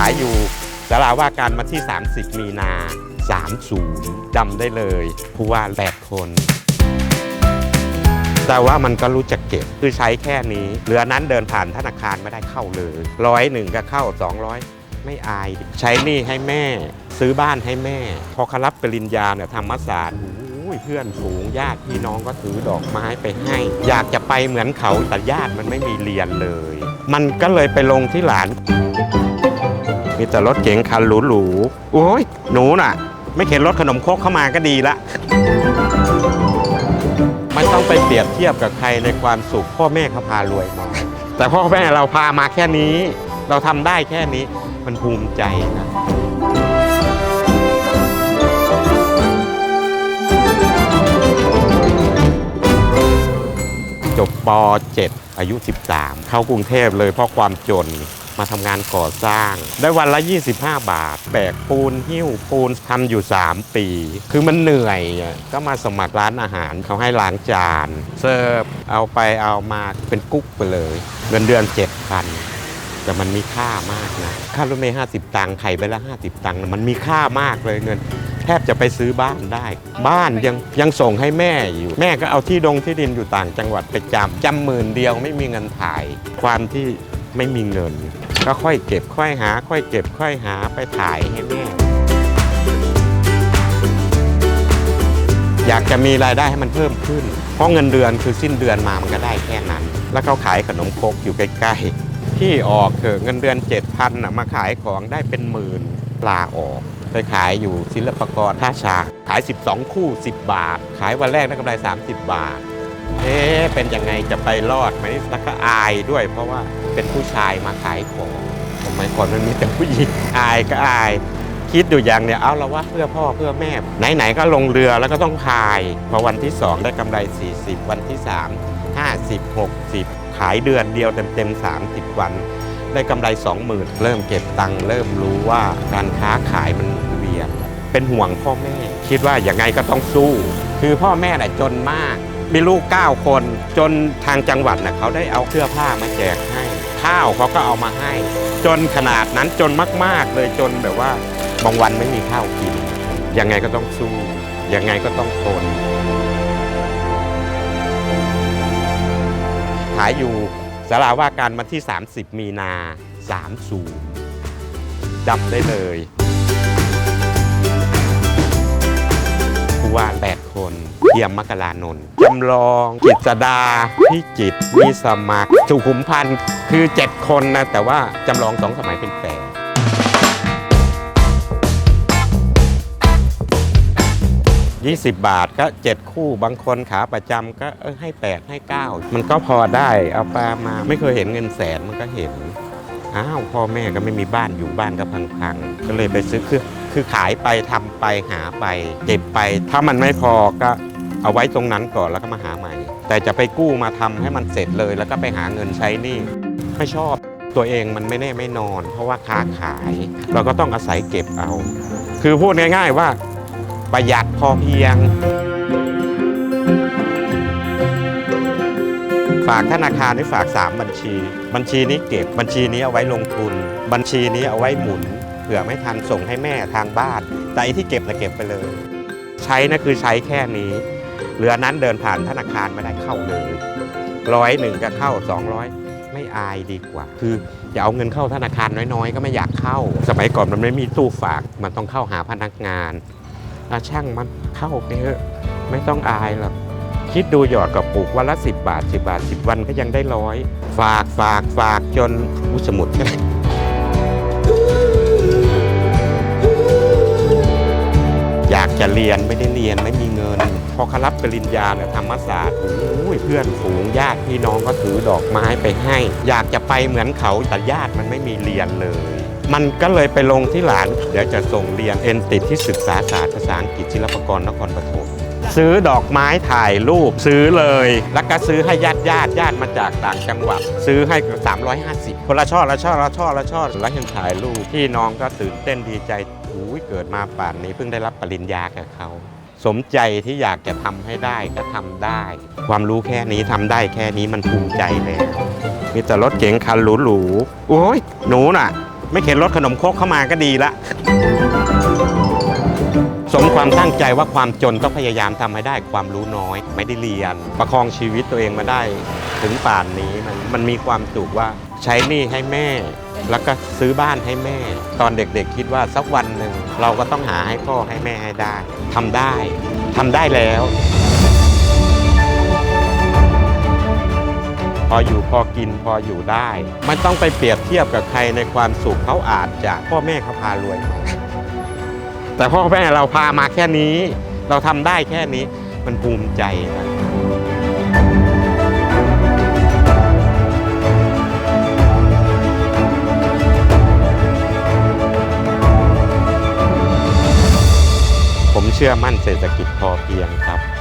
ขายอยู่สาราว่าการมาที่ 30 มีนา 30จำได้เลยผู้ว่า 8 คน แต่ว่ามันก็รู้จักเก็บคือใช้แค่นี้เหลือนั้นเดินผ่านธนาคารไม่ได้เข้าเลยร้อยหนึ่งก็เข้า 200 ไม่อาย ใช้หนี้ให้แม่ ซื้อบ้านให้แม่ พอเขารับปริญญาเนี่ยธรรมศาสตร์ยเพื่อนฝูงญาติพี่น้องก็ถือดอกไม้ไปให้ อยากจะไปเหมือนเขาแต่ญาติมันไม่มีเรียนเลย มันก็เลยไปลงที่หลาน มีแต่รถเก๋งคันหรูๆ โอ้ย หนูน่ะ ไม่เข็นรถขนมครกเข้ามาก็ดีละมันต้องไปเปรียบเทียบกับใครในความสุขพ่อแม่เขาพารวยมา แต่พ่อแม่เราพามาแค่นี้ เราทำได้แค่นี้ มันภูมิใจนะ จบป .7 อายุ 13 เข้ากรุงเทพเลยเพราะความจน มาทำงานก่อสร้าง ได้วันละ 25 บาท แบกปูนหิ้วปูนทำอยู่ 3 ปี คือมันเหนื่อย ก็มาสมัครร้านอาหารเขาให้ล้างจาน เสิร์ฟเอาไปเอามาเป็นกุ๊กไปเลย เงินเดือน 7,000แต่มันมีค่ามากนะ ค่ารถเมย์50ตังค์ไข่ไปละ50ตังค์มันมีค่ามากเลยเงิน แทบจะไปซื้อบ้านได้ บ้านยังยังส่งให้แม่อยู่ แม่ก็เอาที่ดงที่ดินอยู่ต่างจังหวัดไปจำจำหมื่นเดียวไม่มีเงินถ่าย ความที่ ไม่มีเงิน ก็ค่อยเก็บค่อยหา ค่อยเก็บค่อยหาไปถ่ายให้แม่อยากจะมีรายได้ให้มันเพิ่มขึ้น เพราะเงินเดือนคือสิ้นเดือนมามันก็ได้แค่นั้น แล้วเขาขายขนมครกอยู่ใกล้ๆ ที่ออกเถอะเงินเดือน7,000น่ะมาขายของได้เป็นหมื่นลาออก ไปขายอยู่ศิลปากรท่าชางขาย 12 คู่ 10 บาท ขายวันแรกได้กำไร 30 บาท เอ๊ะเป็นยังไงจะไปรอดไหมแล้วก็อายด้วย เพราะว่าเป็นผู้ชายมาขายของสมัยก่อนมันมีแต่ผู้หญิงอายก็อาย คิดอยู่อย่างเนี่ยเอาละว่าเพื่อพ่อเพื่อแม่ไหนๆก็ลงเรือแล้วก็ต้องพาย พอวันที่ 2 ได้กำไร 40 วันที่ 3 50 60 ขายเดือนเดียวเต็มๆ30 วัน ได้กำไร20,000เริ่มเก็บตังค์เริ่มรู้ว่าการค้าขายมันหมุนเวียนเป็นห่วงพ่อแม่ คิดว่าอย่างไงก็ต้องสู้ คือพ่อแม่น่ะจนมาก มีลูก 9 คน จนทางจังหวัดน่ะเขาได้เอาเสื้อผ้ามาแจกให้ ข้าวเขาก็เอามาให้ จนขนาดนั้นจนมาก ๆ เลยจนแบบว่าบางวันไม่มีข้าวกิน ยังไงก็ต้องสู้ ยังไงก็ต้องทนขายอยู่สาราว่าการมาที่ 30 มีนา 30จำได้เลย ทียมมกรานนท์จำลองกิจดาพิจิตรมีสมัครสุขุมพันธ์คือ 7 คนนะ แต่ว่าจำลองสองสมัยเป็นแปด20 บาทก็ 7 คู่บางคนขาประจำก็ให้ 8 ให้ 9 มันก็พอได้เอาปลามาไม่เคยเห็นเงินแสนมันก็เห็น อ้าว พ่อแม่ก็ไม่มีบ้านอยู่บ้านก็พังๆ ก็เลยไปซื้อคือคือขายไปทำไปหาไป เก็บไป ถ้ามันไม่พอก็ เอาไว้ตรงนั้นก่อนแล้วก็มาหาใหม่ แต่จะไปกู้มาทำให้มันเสร็จเลย แล้วก็ไปหาเงินใช้หนี่ไม่ชอบตัวเองมันไม่แน่ไม่นอน เพราะว่าค้าขาย เราก็ต้องอาศัยเก็บเอา คือพูดง่าย ๆว่าประหยัดพอเพียง ฝากธนาคารให้ฝาก 3 บัญชี บัญชีนี้เก็บบัญชีนี้เอาไว้ลงทุน บัญชีนี้เอาไว้หมุนเผื่อไม่ทันส่งให้แม่ทางบ้าน แต่อ้ที่เก็บนะเก็บไปเลย ใช้นะคือใช้แค่นี้ เหลือนั้นเดินผ่านธนาคารไม่ได้เข้าเลยร้อยหนึ่งก็เข้า 200 ไม่อายดีกว่า คืออย่าเอาเงินเข้าธนาคารน้อยๆ ก็ไม่อยากเข้า สมัยก่อนมันไม่มีตู้ฝากมันต้องเข้าหาพนักงานอาช่างมันเข้าไปเถอะไม่ต้องอายหรอกคิดดูหยอดกับปลูกวันละ 10 บาท 10 บาท 10 วันก็ยังได้ร้อยฝากฝากฝากจนอุสมุดก็ได้อยากจะเรียนไม่ได้เรียนไม่มีเงิน พอเขารับปริญญาเนี่ยธรรมศาสตร์โอ้ยเพื่อนฝูงญาติพี่น้องก็ถือดอกไม้ไปให้ อยากจะไปเหมือนเขาแต่ญาติมันไม่มีเรียนเลย มันก็เลยไปลงที่หลาน เดี๋ยวจะส่งเรียนเอ็นติดที่ศึกษาศาสตร์ภาษาอังกฤษศิลปากรนครปฐมซื้อดอกไม้ถ่ายรูปซื้อเลย แล้วก็ซื้อให้ญาติญาติญาติมาจากต่างจังหวัด ซื้อให้ 350 คนละช่อละช่อละช่อละช่อแล้วยังถ่ายรูปพี่น้องก็ตื่นเต้นดีใจอุ้ยเกิดมาป่านนี้เพิ่งได้รับปริญญากับเขา สมใจที่อยากจะทำให้ได้ก็ทำได้ ความรู้แค่นี้ทำได้แค่นี้มันภูมิใจแล้วมีแต่รถเก๋งคันหรูๆโอ้ยหนูน่ะ ไม่เข็นรถขนมครกเข้ามาก็ดีละ สมความตั้งใจว่าความจนต้องพยายามทำให้ได้ความรู้น้อย ไม่ได้เรียน ประคองชีวิตตัวเองมาได้ ถึงป่านนี้มันมันมีความสุขว่าใช้หนี้ให้แม่ แล้วก็ซื้อบ้านให้แม่ ตอนเด็กๆคิดว่าสักวันหนึ่งเราก็ต้องหาให้พ่อให้แม่ให้ได้ทำได้ทำได้แล้ว พออยู่พอกินพออยู่ได้ไม่ต้องไปเปรียบเทียบกับใครในความสุขเขาอาจจะพ่อแม่เขาพารวยมาแต่พ่อแม่เราพามาแค่นี้ เราทำได้แค่นี้มันภูมิใจนะ ชื่อมั่นเศรษฐกิจพอเพียงครับ